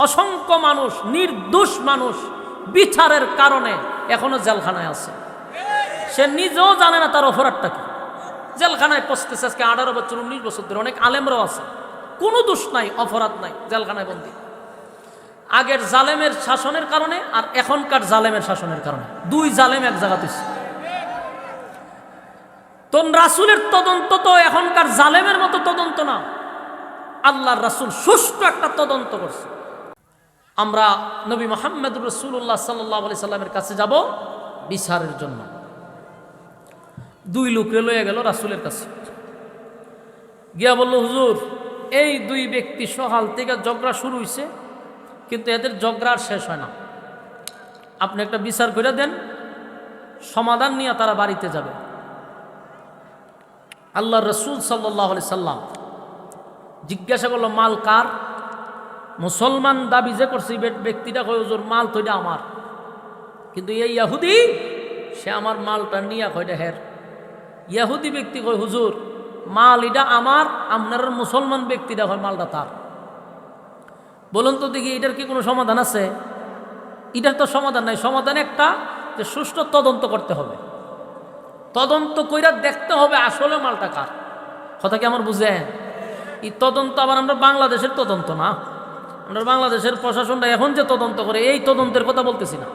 অসংখ্য মানুষ, নির্দোষ মানুষ বিচারের কারণে এখনও জেলখানায় আছে। সে নিজেও জানে না তার অপরাধটা কি। জেলখানায় পচতেছে আজকে আঠারো বছর, উনিশ বছর ধরে অনেক আলেমরাও আছে। কোনো দোষ নাই, অপরাধ নাই, জেলখানায় বন্দী। আগের জালেমের শাসনের কারণে আর এখনকার জালেমের শাসনের কারণে। দুই জালেম এক জায়গা জায়গাতে তো রাসুলের তদন্ত তো এখনকার জালেমের মতো তদন্ত না। আল্লাহর রাসুল সুষ্ঠু একটা তদন্ত করছে। আমরা নবী মোহাম্মদ রসুল্লাহ সাল্লাহ আলি সাল্লামের কাছে যাব বিচারের জন্য। দুই লোক লয়ে গেল রাসুলের কাছে। গিয়া বলল, হুজুর, এই দুই ব্যক্তি সকাল থেকে ঝগড়া শুরু হয়েছে কিন্তু এদের ঝগড়া আর শেষ হয় না। আপনি একটা বিচার করে দেন, সমাধান নিয়ে তারা বাড়িতে যাবে। আল্লাহ রসুল সাল্লাহ সাল্লাম জিজ্ঞাসা করল, মাল কার? মুসলমান দাবি যে করছে ব্যক্তিটা কয়, হুজুর, মাল তো এটা আমার। কিন্তু এই ইয়াহুদি, সে আমার মালটা নিয়ে কয়টা হের। ইয়াহুদি ব্যক্তি কয়, হুজুর, মাল এটা আমার, আপনার মুসলমান ব্যক্তিটা হয় মালটা তার। বলুন তো দেখি, এটার কি কোনো সমাধান আছে? এটার তো সমাধান নাই। সমাধান একটা, যে সুষ্ঠু তদন্ত করতে হবে। তদন্ত কইরা দেখতে হবে আসলে মালটা কার। কথা কি আমার বুঝে এই তদন্ত আবার আমরা বাংলাদেশের তদন্ত না? আমরা বাংলাদেশের প্রশাসনটা এখন যে তদন্ত করে, এই তদন্তের কথা বলতেছি না।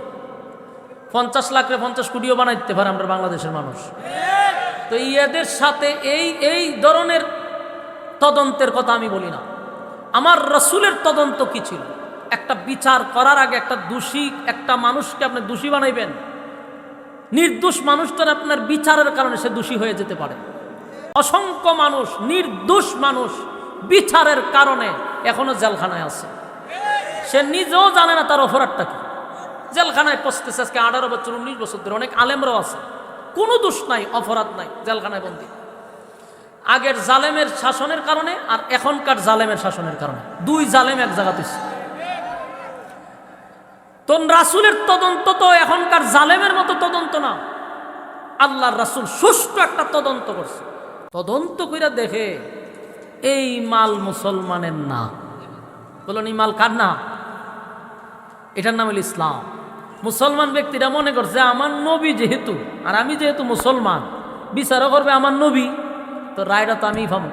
পঞ্চাশ লাখরে পঞ্চাশ কোটিও বানাইতে পারে আমরা বাংলাদেশের মানুষ। তো এদের সাথে এই এই ধরনের তদন্তের কথা আমি বলি না। আমার রসুলের তদন্ত কি ছিল? একটা বিচার করার আগে একটা দোষী, একটা মানুষকে আপনি দোষী বানাইবেন। নির্দোষ মানুষটার আপনার বিচারের কারণে সে দোষী হয়ে যেতে পারে। অসংখ্য মানুষ, নির্দোষ মানুষ বিচারের কারণে এখনও জেলখানায় আছে। সে নিজেও জানে না তার অপরাধটা কি। জেলখানায় পচতেছে আজকে আঠারো বছর, উনিশ বছর ধরে অনেক আলেমরাও আছে। কোনো দোষ নাই, অপরাধ নাই, জেলখানায় বন্দী। আগের জালেমের শাসনের কারণে আর এখনকার জালেমের শাসনের কারণে। দুই জালেম এক জায়গা জায়গাতে তো রাসুলের তদন্ত তো এখনকার জালেমের মতো তদন্ত না। আল্লাহর রাসুল সুষ্ঠু একটা তদন্ত করছে। তদন্ত কইরা দেখে, এই মাল মুসলমানের না। বলুন, এই মাল কার না? এটার নাম হল ইসলাম। মুসলমান ব্যক্তিরা মনে করছে আমার নবী যেহেতু, আর আমি যেহেতু মুসলমান, বিচারও করবে আমার নবী, তো রায়টা তো আমিই ভাবো।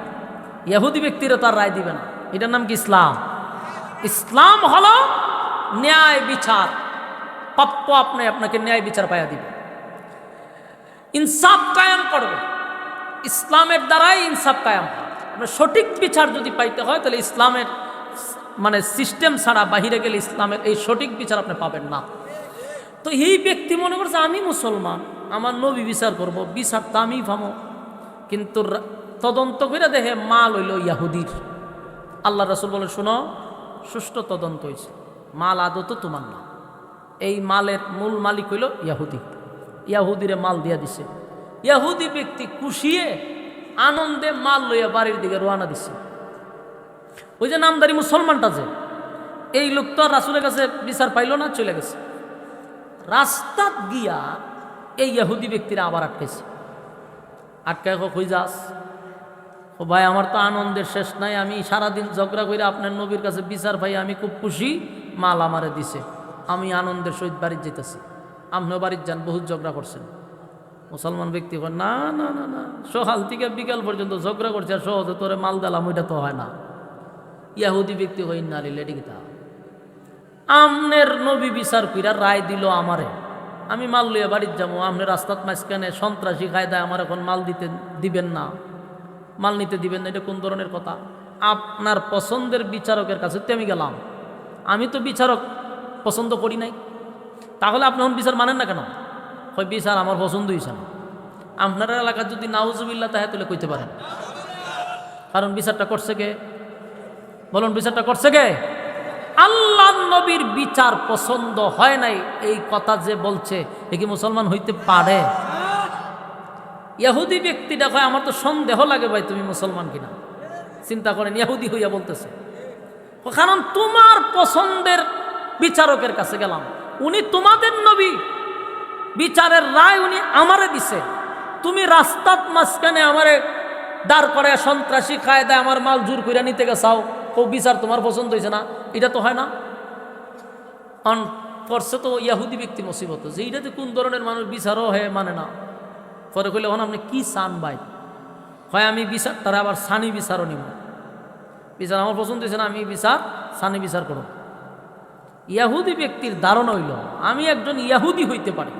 ইহুদি ব্যক্তিরা তার রায় দিবে না। এটার নাম কি ইসলাম? ইসলাম হলো ন্যায় বিচার। প্রাপ্য আপনি আপনাকে ন্যায় বিচার পাইয়া দিবে। ইনসাফ কায়াম করবে। ইসলামের দ্বারাই ইনসাফ কায়াম আপনার সঠিক বিচার যদি পাইতে হয়, তাহলে ইসলামের মানে সিস্টেম ছাড়া বাহিরে গেলে ইসলামের এই সঠিক বিচার আপনি পাবেন না। তো এই ব্যক্তি মনে করছে, আমি মুসলমান, আমার নবী বিচার করব, বিচার তো আমি ভাবো। কিন্তু তদন্ত করে দেখে মা হইল ইয়াহুদির। আল্লাহ রসুল বলে, শোনো, সুষ্ঠু তদন্ত হয়েছে মাল আদত তোমার না। এই মালের মূল মালিক হইল ইয়াহুদি। ইয়াহুদিরে মাল দিয়া দিছে। ইয়াহুদি ব্যক্তি কুশিয়ে আনন্দে মাল লইয়া বাড়ির দিকে রোয়ানা দিছে। ওই যে নামদারি মুসলমানটা যে, এই লোক তো আর রাসুলের কাছে বিচার পাইল না, চলে গেছে। রাস্তাত গিয়া এই ইহুদি ব্যক্তিরা আবার আটকেছে। আটকায় কই যাস? ও ভাই, আমার তো আনন্দের শেষ নাই, আমি সারাদিন ঝগড়া করে আপনার নবীর কাছে বিচার পাই, আমি খুব খুশি, মাল আমারে দিছে। আমি আনন্দের সহিত বাড়ির যেতেছি আপনিও বাড়ির যান, বহুত ঝগড়া করছেন। মুসলমান ব্যক্তি না না না না, সকাল থেকে বিকাল পর্যন্ত ঝগড়া করছে আর সহজে তোরে মাল দিলাম, ওইটা তো হয় না। ইয়াহুদি ব্যক্তি হই না রিলে তা আমনের নবী বিচার কইরা রায় দিল আমারে। আমি মাল লইয়া বাড়ির যাব আপনি রাস্তাত মাঝখানে সন্ত্রাসী কায়দায় আমার এখন মাল দিতে দিবেন না। মাল নিতে দিবেন না, এটা কোন ধরনের কথা? আপনার পছন্দের বিচারকের কাছে তো আমি গেলাম। আমি তো বিচারক পছন্দ করি নাই। তাহলে আপনি এখন বিচার মানেন না কেন? হয় বিচার আমার পছন্দ হয়েছে না। আপনার এলাকার যদি নাউজুবিল্লা তাহে তুলে কইতে পারেন। কারণ বিচারটা করছে কে? বলুন, বিচারটা করছে কে? আল্লাহ নবীর বিচার পছন্দ হয় নাই, এই কথা যে বলছে, এ কি মুসলমান হইতে পারে? ইহুদি ব্যক্তিটা কয় আমার তো সন্দেহ লাগে ভাই তুমি মুসলমান কিনা। চিন্তা করেন, ইহুদি হইয়া বলতেছে। কারণ তোমার পছন্দের বিচারকের কাছে গেলাম। উনি তোমাদের নবী। বিচারের রায় উনি আমারে দিছে। তুমি রাস্তার মাঝখানে আমারে দাঁড় করে সন্ত্রাসী কায়দায় আমার মাল জোর করে নিতে গেছাও। বিচার তোমার পছন্দ হয়েছে না, এটা তো হয় না। অন পড়ছে তো ইয়াহুদি ব্যক্তি মুসিবত, যে এটাতে কোন ধরনের মানুষ বিচারও হয়ে মানে না। পরে কইলে হন আপনি কি চান ভাই? হয় আমি বিচার, তারা আবার সানি বিচারও নিব। বিচার আমার পছন্দ হয়েছে না, আমি বিচার, সানি বিচার করব ইয়াহুদি ব্যক্তির ধারণা হইল, আমি একজন ইয়াহুদি হইতে পারি।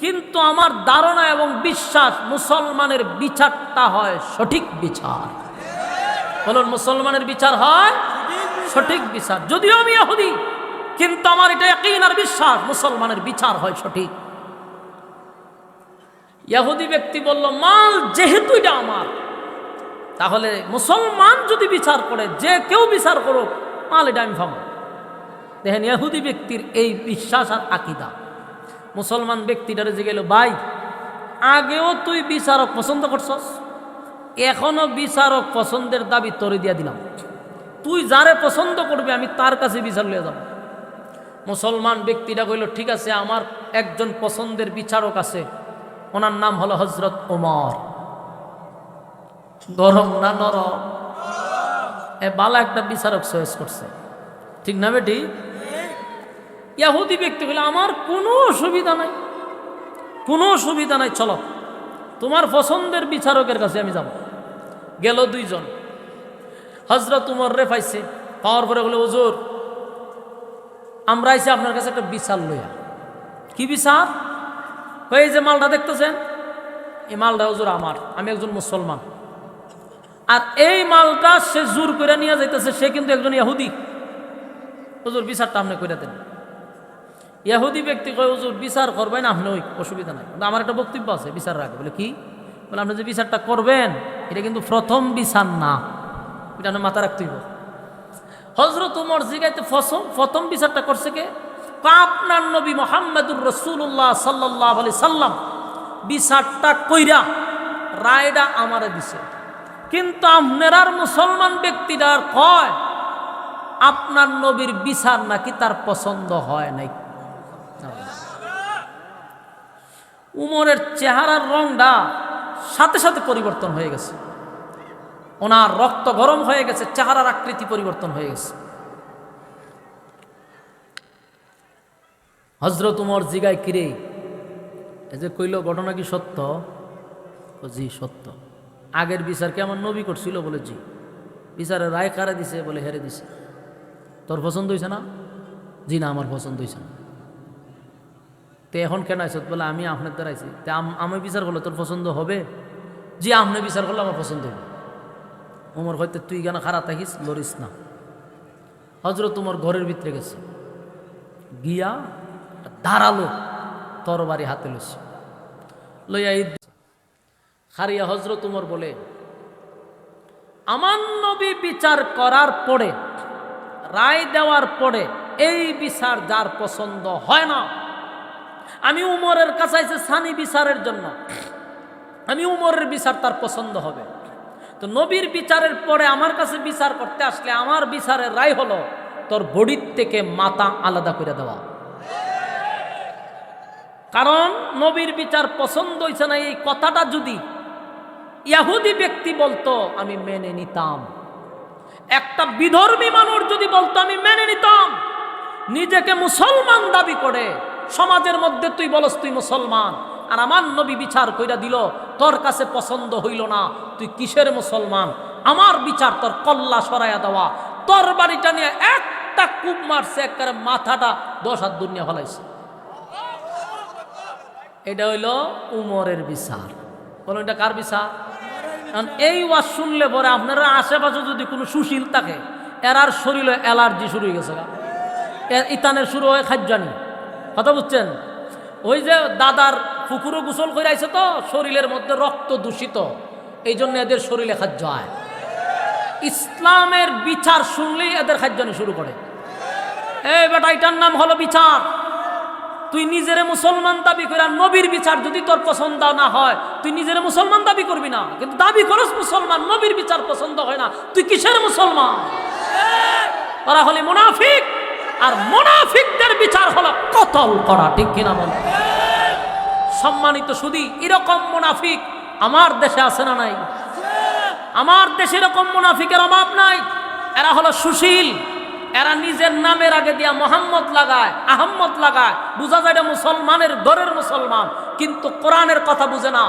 কিন্তু আমার ধারণা এবং বিশ্বাস মুসলমানের বিচারটা হয় সঠিক বিচার। বলুন, মুসলমানের বিচার হয়? সঠিক বিচার। যদিও আমি ইয়াহুদি কিন্তু আমার এটা একই আর বিশ্বাস, মুসলমানের বিচার হয় সঠিক। ইয়াহুদি ব্যক্তি বলল, মাল যেহেতু এটা আমার, তাহলে মুসলমান যদি বিচার করে, যে কেউ বিচার করুক, মাল এটা আমি ভাবো দেখেন ইয়াহুদি ব্যক্তির এই বিশ্বাস আর আকিদা। মুসলমান ব্যক্তিটারে যে গেল ভাই, আগেও তুই বিচারক পছন্দ করছস? এখনও বিচারক পছন্দের দাবি তরে দিয়া দিলাম। তুই যারে পছন্দ করবে, আমি তার কাছে বিচার লিয়ে যাব। মুসলমান ব্যক্তিটা কইল, ঠিক আছে, আমার একজন পছন্দের বিচারক আছে। ওনার নাম হলো হজরত ওমর। গরম না নরম? এ বালা একটা বিচারক চয়েস করছে। ঠিক না বেটি? ইয়াহুদি ব্যক্তি বলে আমার কোনো অসুবিধা নাই। কোনো অসুবিধা নাই, চলো। তোমার পছন্দের বিচারকের কাছে আমি যাব। গেল দুইজন। হজরত উমর রে পাইছে। পাওয়ার পরে বলে, হুজুর, আমরা আইসি আপনার কাছে একটা বিচার লইয়া। কি কই এই যে মালটা দেখতেছেন? এই মালটা হুজুর আমার, আমি একজন মুসলমান। আর এই মালটা সে জোর করে নিয়ে যাইতেছে, সে কিন্তু একজন ইয়াহুদি হুজুর, বিচারটা আপনি করে দেন। ইয়াহুদি ব্যক্তি কয়, হুজুর, বিচার করবেন, আপনি ওই অসুবিধা নাই। কিন্তু আমার একটা বক্তব্য আছে বিচার রাখে বলে, কি? বলে আপনি যে বিচারটা করবেন, এটা কিন্তু প্রথম বিচার না। এটা আপনি মাথা রাখতে হইব। হজরত উমর জিগাইতে ফসম, প্রথম বিচারটা করছে কে? কা আপনার নবী মোহাম্মদুর রসুল্লাহ সাল্লাহ আলি সাল্লাম বিচারটা কইরা রায়টা আমারে দিছে। কিন্তু আপনার মুসলমান ব্যক্তিটার কয়, আপনার নবীর বিচার নাকি তার পছন্দ হয় নাই। উমরের চেহারার রংটা সাথে সাথে পরিবর্তন হয়ে গেছে। ওনার রক্ত গরম হয়ে গেছে, চেহারার আকৃতি পরিবর্তন হয়ে গেছে। হজরত উমর জিগায় কিরে এই যে কইল, ঘটনা কি সত্য? জি, সত্য। আগের বিচার কি আমার নবী করছিল? বলে জি। বিচারে রায় কারা দিছে? বলে হেরে দিছে। তোর পছন্দ হয়েছে না? জি না, আমার পছন্দ হয়েছে না। তো এখন কেন আইসত বলে, আমি আপনার দ্বারা আইছি তে আমি বিচার করলে তোর পছন্দ হবে? জি, আপনি বিচার করলে আমার পছন্দ হবে। ওমর হয়তো তুই কেন খারাপ থাকিস? লড়িস না। হজরত তোমার ঘরের ভিতরে গেছে। গিয়া দাঁড়াল তরবারি হাতে লইছে। লইয়া ঈদ খারিয়া হজরত উমর বলে, আমার নবী বিচার করার পরে, রায় দেওয়ার পরে, এই বিচার যার পছন্দ হয় না। আমি উমরের কাছে আইসে সানি বিচারের জন্য। আমি উমরের বিচার তার পছন্দ হবে। তো নবীর বিচারের পরে আমার কাছে বিচার করতে আসলে আমার বিচারের রায় হলো তোর বডির থেকে মাথা আলাদা করে দেওয়া। কারণ নবীর বিচার পছন্দ হয়েছে না, এই কথাটা যদি ইয়াহুদি ব্যক্তি বলতো, আমি মেনে নিতাম। একটা বিধর্মী মানুষ যদি বলতো, আমি মেনে নিতাম। নিজেকে মুসলমান দাবি করে সমাজের মধ্যে তুই বলস, তুই মুসলমান। আর আমার নবী বিচার কইরা দিল, তোর কাছে পছন্দ হইল না, তুই কিসের মুসলমান? আমার বিচার তোর কল্লা সরাইয়া দেওয়া। তোর বাড়িটা নিয়ে একটা কূপ মারছে, একবারে মাথাটা দশ হাত দুনিয়া ফলাইছে। এটা হইল উমরের বিচার। বলুন, এটা কার বিচার? কারণ এই ওয়াজ শুনলে পরে আপনারা আশেপাশে যদি কোনো সুশীল থাকে এরার শরীরে অ্যালার্জি শুরু হয়ে গেছে ইতানের শুরু হয় খাদ্যানি কথা বুঝছেন? ওই যে দাদার পুকুরও গোসল করে আইছে তো, শরীরের মধ্যে রক্ত দূষিত। এই জন্য এদের শরীরে খাদ্য হয়। ইসলামের বিচার শুনলেই এদের খাদ্যানি শুরু করে। এই বেটা, এটার নাম হলো বিচার। তুই নিজের মুসলমান দাবি করে নবীর বিচার যদি তোর পছন্দ না হয়, তুই নিজের মুসলমান দাবি করবি না। কিন্তু দাবি করস মুসলমান, নবীর বিচার পছন্দ হয় না। তুই কিসের মুসলমান? ওরা হলে মুনাফিক আর মুনাফিকদের বিচার হলো কতল করা, ঠিক কিনা বল? সম্মানিত শুধু এরকম মুনাফিক আমার দেশে আছে না নাই? আমার দেশে এরকম মুনাফিকের অভাব নাই? এরা হলো সুশীল এরা নিজের নামের আগে দিয়া মোহাম্মদ লাগায়, আহম্মদ লাগায়। বুঝা যায় মুসলমানের ঘরের মুসলমান, কিন্তু কোরআনের কথা বুঝে না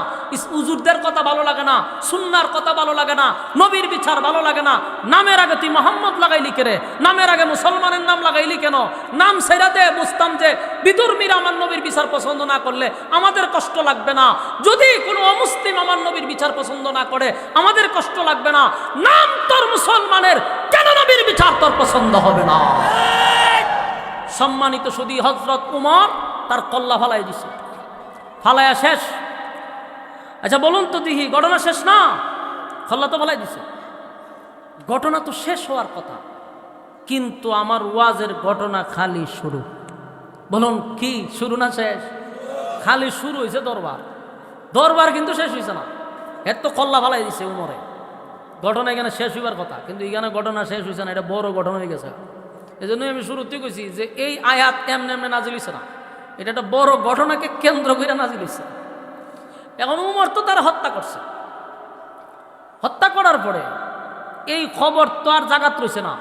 উজুরদের কথা ভালো লাগে না, সুন্নার কথা ভালো লাগে না, নবীর বিচার ভালো লাগে না। নামের আগে তুই মোহাম্মদ লাগাইলি রে নামের আগে মুসলমানের নাম লাগাইলি কেন? নাম সেরা দে, বুঝতাম যে বিদুর্মীরা আমার নবীর বিচার পছন্দ না করলে আমাদের কষ্ট লাগবে না। যদি কোনো অমুসলিম আমার নবীর বিচার পছন্দ না করে, আমাদের কষ্ট লাগবে না। নাম তোর মুসলমানের নবীর বিচার তোর পছন্দ হবে না। সম্মানিত সুদী হজরত উমর তার কল্লা ফালাই দিছে। ফালায়া শেষ। আচ্ছা বলুন তো দিহি, ঘটনা শেষ না? কল্লা তো ফালাই দিছে। ঘটনা তো শেষ হওয়ার কথা, কিন্তু আমার ওয়াজের ঘটনা খালি শুরু। বলুন, কি শুরু না শেষ? খালি শুরু হয়েছে দরবার। দরবার কিন্তু শেষ হয়েছে না। এর তো কল্লা ফালাই দিছে উমরে। ঘটনা এখানে শেষ হইবার কথা, কিন্তু এখানে ঘটনা শেষ হয়েছে না, এটা বড় ঘটনা হয়ে গেছে। এই জন্যই আমি শুরুতে কইছি যে এই আয়াত এমনি এমনি নাজিল হইছে না, এটা একটা বড় ঘটনাকে কেন্দ্র করে নাজিল হইছে। এখন উমর তো তারা হত্যা করছে। হত্যা করার পরে এই খবর তো আর জাগাত রয়েছে না,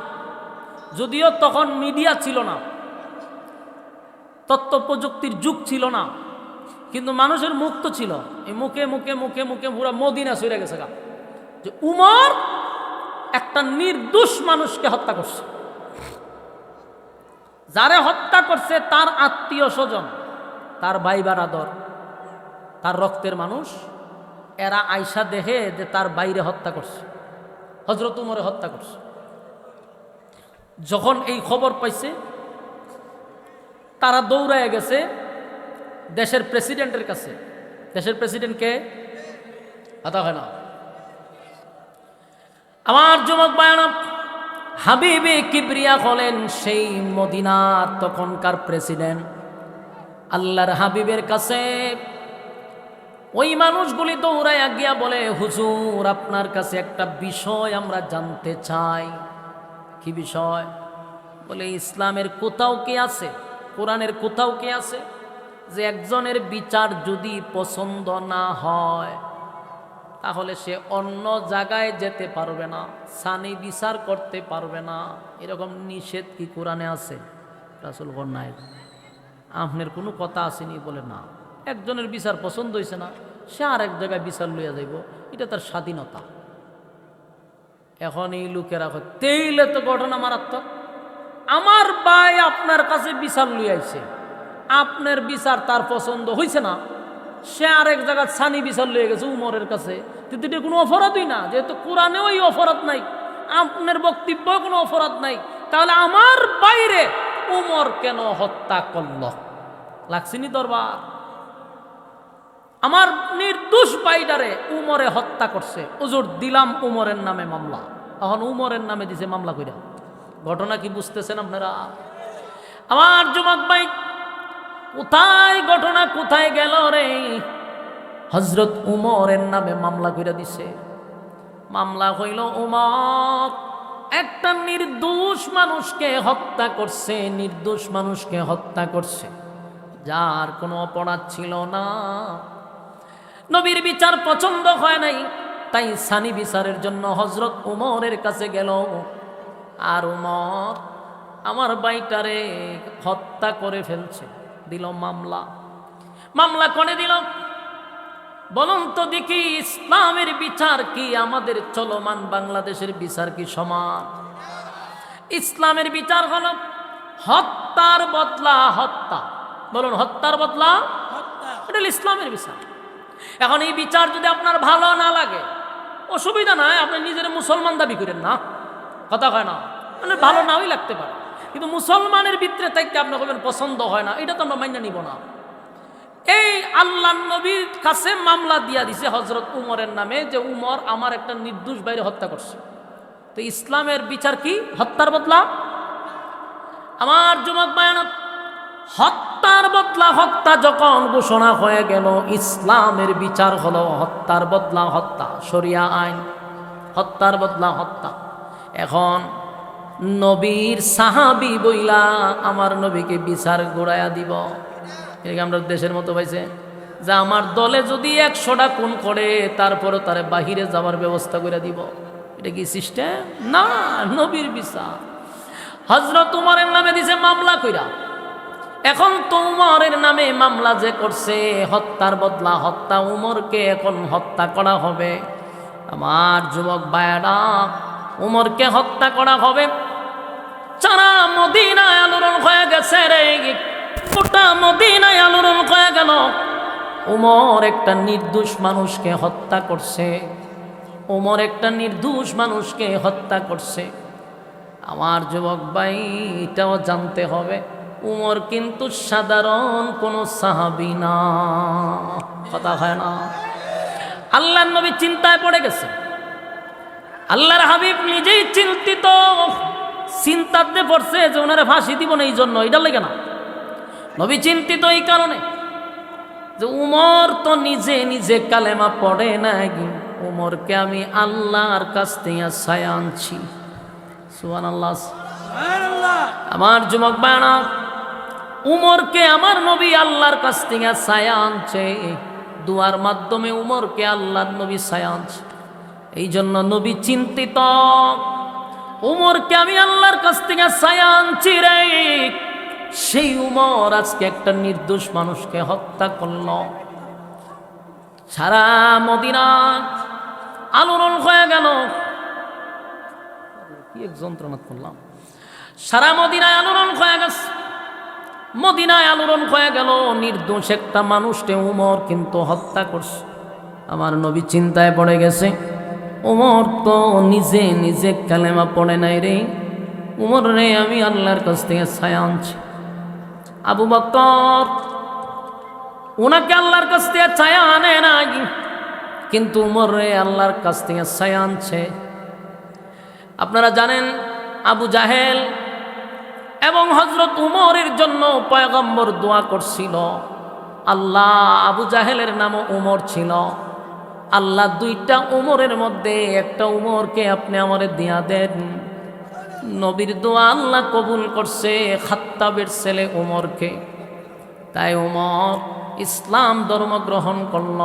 যদিও তখন মিডিয়া ছিল না তথ্য প্রযুক্তির যুগ ছিল না, কিন্তু মানুষের মুখ তো ছিল। এই মুখে মুখে মুখে মুখে পুরো মদিনা সরে গেছে গা। যে উমর একটা নির্দোষ মানুষকে হত্যা করছে। যারে হত্যা করছে তার আত্মীয় স্বজন, তার ভাই বারাদর তার রক্তের মানুষ, এরা আয়সা দেখে যে তার বাইরে হত্যা করছে হজরত উমরে হত্যা করছে। যখন এই খবর পাইছে, তারা দৌড়ায় গেছে দেশের প্রেসিডেন্টের কাছে। দেশের প্রেসিডেন্টকে কথা হয় না। আমার যুবক বায়ানব হাবিবে কিবরিয়া হলেন সেই মদিনার তখনকার প্রেসিডেন্ট। আল্লাহর হাবিবের কাছে ওই মানুষগুলি দৌড়াইয়া গিয়া বলে, হুজুর, আপনার কাছে একটা বিষয় আমরা জানতে চাই। কি বিষয়? বলে, ইসলামের কোথাও কে আছে? কোরআনের কোথাও কে আছে যে একজনের বিচার যদি পছন্দ না হয়? তাহলে সে অন্য জায়গায় যেতে পারবে না, সানি বিচার করতে পারবে না। এরকম নিষেধ কি কোরআনে আছে? রাসুল নাই আপনার কোনো কথা আসেনি বলে না। একজনের বিচার পছন্দ হয়েছে না, সে আর এক জায়গায় বিচার লইয়া যাইব। এটা তার স্বাধীনতা। এখন এই লোকেরা তেইলে তো ঘটনা মারাত্মক। আমার ভাই আপনার কাছে বিচার লইয়াইছে আপনার বিচার তার পছন্দ হয়েছে না সে আরেক জায়গায় সানি বিচার লয়ে গেছে উমরের কাছে। কিন্তু এটা কোনো অপরাধই না, যেহেতু কোরআনেও এই অপরাধ নাই, আপনার বক্তব্য কোনো অপরাধ নাই। তাহলে আমার বাইরে উমর কেন হত্যা করল? লাগছিনি দরবার? আমার নির্দোষ বাইডারে উমরে হত্যা করছে। উজুর দিলাম উমরের নামে মামলা। এখন উমরের নামে দিছে মামলা কইরা। ঘটনা কি বুঝতেছেন আপনারা? আমার যুবক ভাই কোথায় ঘটনা, কোথায় গেল রে? হজরত উমরের নামে মামলা করে দিছে। মামলা হইল, উমর, একটা নির্দোষ মানুষকে হত্যা করছে, নির্দোষ মানুষকে হত্যা করছে। যার কোনো অপরাধ ছিল না। নবীর বিচার পছন্দ হয় নাই, তাই সানি বিচারের জন্য হজরত উমরের কাছে গেল। আর উমর, আমার বাইটারে হত্যা করে ফেলছে। দিল মামলা। মামলা করে দিল। বলুন তো দেখি ইসলামের বিচার কি, আমাদের চলমান বাংলাদেশের বিচার কি সমান? ইসলামের বিচার হল হত্যার বদলা হত্যা। বলুন, হত্যার বদলা? এটা ইসলামের বিচার। এখন এই বিচার যদি আপনার ভালো না লাগে, অসুবিধা নাই, আপনি নিজের মুসলমান দাবি করেন না। কথা হয় না। মানে ভালো নাওই লাগতে পারে। কিন্তু মুসলমানের ভিতরে থাকতে আপনি বলবেন পছন্দ হয় না, এটা তো আমরা মান্য নিব না। এই আল্লাহ নবীর কাছে মামলা দিয়া দিছে হজরত উমরের নামে যে উমর আমার একটা নির্দোষ বাইরে হত্যা করছে। তো ইসলামের বিচার কি? হত্যার বদলা? আমার যুবক বায়ানত, হত্যার বদলা, হত্যা যখন ঘোষণা হয়ে গেল, ইসলামের বিচার হলো হত্যার বদলা, হত্যা, শরিয়া আইন, হত্যার বদলা, হত্যা। এখন নবীর সাহাবি বইলা আমার নবীকে বিচার গোড়ায়া দিব। এটাকে আমরা দেশের মতো পাইছে? যে আমার দলে যদি একশোটা খুন করে, তারপরও তারে বাহিরে যাওয়ার ব্যবস্থা করে দিব। এটা কি সিস্টেম না, নবীর বিচার। হজরত উমরের নামে দিছে মামলা কইরা। এখন তো উমরের নামে মামলা যে করছে, হত্যার বদলা হত্যা উমরকে এখন হত্যা করা হবে। আমার যুবক বায়াডা উমরকে হত্যা করা হবে। চারা মদিনায় আলোড়ন হয়ে গেছে রে। গোটা মদিনায় আলোড়ন হয়ে গেল। উমর একটা নির্দোষ মানুষকে হত্যা করছে। উমর একটা নির্দোষ মানুষকে হত্যা করছে। আমার যুবক ভাই, এটাও জানতে হবে। উমর কিন্তু সাধারণ কোনো সাহাবি না। কথা হয় না। আল্লাহ নবী চিন্তায় পড়ে গেছে। আল্লাহর হাবিব নিজেই চিন্তিত চিন্তাতে পড়ছে যে ওনারা ফাঁসি দিব না এই জন্য এটা লেগে না। নবী চিন্তিত এই কারণে যে উমর তো নিজে নিজে কালেমা পড়ে নাই উমরকে আমি আল্লাহর কাছ থেকে ছায়া আনছি। সুহান আল্লাহ আমার যুবক বানা উমরকে আমার নবী আল্লাহর কাছ থেকে ছায়া আনছে। দুয়ার মাধ্যমে উমরকে আল্লাহর নবী ছায়া আনছে। এই জন্য নবী চিন্তিত। উমরকে আমি আল্লাহর কাছ থেকে ছায়া আনছি রে। সেই উমর আজকে একটা নির্দোষ মানুষকে হত্যা করল। সারা মদিনা আলোড়ন হয়ে গেল। কি এক যন্ত্রণা করলাম। সারা মদিনায় আলোড়ন হয়ে গেছে। মদিনায় আলোড়ন হয়ে গেল। নির্দোষ একটা মানুষকে উমর কিন্তু হত্যা করছে। আমার নবী চিন্তায় পড়ে গেছে। উমর তো নিজে নিজে কালেমা পড়ে নাই রে। উমর রে, আমি আল্লাহর কাছ থেকে ছায়া আনছি। আবু বক্তর ওনাকে আল্লাহর কাছ থেকে ছায়া আনে নাই। কিন্তু উমর রে, আল্লাহর কাছ থেকে ছায়া আনছে। আপনারা জানেন, আবু জাহেল এবং হজরত উমরের জন্য পয়গম্বর দোয়া করছিল। আল্লাহ, আবু জাহেলের নামও উমর ছিল। আল্লাহ দুইটা উমরের মধ্যে একটা উমরকে আপনি আমারে দিয়া দেন। নবীর দোয়া আল্লাহ কবুল করছে খাত্তাবের ছেলে উমরকে। তাই উমর ইসলাম ধর্ম গ্রহণ করল।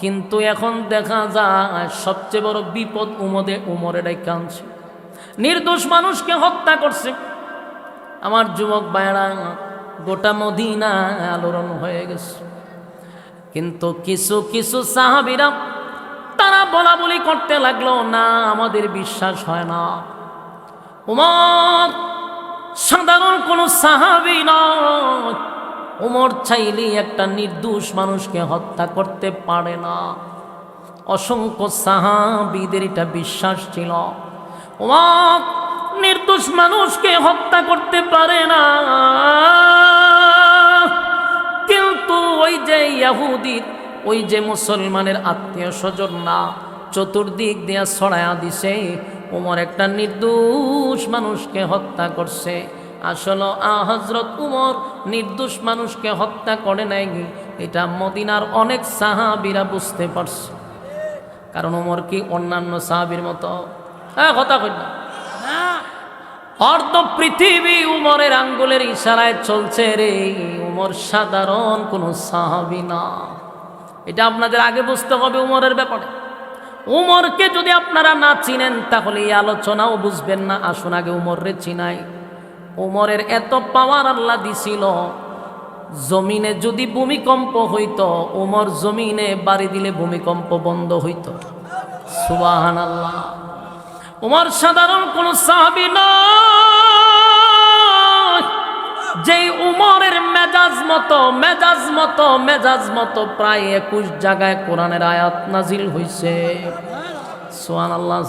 কিন্তু এখন দেখা যায় সবচেয়ে বড় বিপদ উমদে উমরের কাঁদছে নির্দোষ মানুষকে হত্যা করছে। আমার যুবক বায়রা গোটা মদিনা আলোড়ন হয়ে গেছে। কিন্তু কিছু কিছু সাহাবিরা তারা বলা বলি করতে লাগল, না, আমাদের বিশ্বাস হয় না। উমর, সাধারণ কোনো সাহাবি নয়। উমর চাইলে একটা নির্দোষ মানুষকে হত্যা করতে পারে না। অসংখ্য সাহাবিদের এটা বিশ্বাস ছিল। উমর, নির্দোষ মানুষকে হত্যা করতে পারে না। কিন্তু ওই যে ইয়াহুদির, ওই যে মুসলমানের আত্মীয় স্বজন না, চতুর্দিক দিয়া ছড়ায়া দিছে, উমর একটা নির্দোষ মানুষকে হত্যা করছে। আসলে হজরত উমর নির্দোষ মানুষকে হত্যা করে নাই, এটা মদিনার অনেক সাহাবিরা বুঝতে পারছে। কারণ উমর কি অন্যান্য সাহাবির মতো? হ্যাঁ কথা কই না। অর্ধ পৃথিবী উমরের আঙ্গুলের ইশারায় চলছে রে। উমর সাধারণ কোনো সাহাবি না। এটা আপনাদের আগে বুঝতে হবে উমরের ব্যাপারে। উমরকে যদি আপনারা না চিনেন, তাহলে এই আলোচনাও বুঝবেন না। আসুন আগে উমররে চিনাই। উমরের এত পাওয়ার আল্লাহ দিছিল, জমিনে যদি ভূমিকম্প হইত, উমর জমিনে বাড়ি দিলে ভূমিকম্প বন্ধ হইত। সুবাহান আল্লাহ উমর সাধারণ কোনো সাহাবি নয় উমরের মেজাজ মতো মেজাজ মতো মেজাজ মতো প্রায় একুশ জায়গায় কোরআনের আয়াত নাজিল হইছে। সোহান আল্লাহ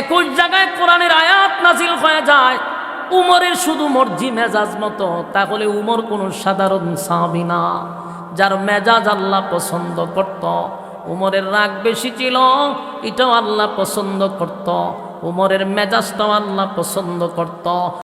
একুশ জায়গায় কোরআনের আয়াত নাজিল হয়ে যায়, উমরের শুধু মর্জি মেজাজ মতো, তাহলে উমর কোনো সাধারণ সাহাবি না, যার মেজাজ আল্লাহ পছন্দ করত। উমরের রাগ বেশি ছিল, এটাও আল্লাহ পছন্দ করত। উমরের মেজাজটাও আল্লাহ পছন্দ করত।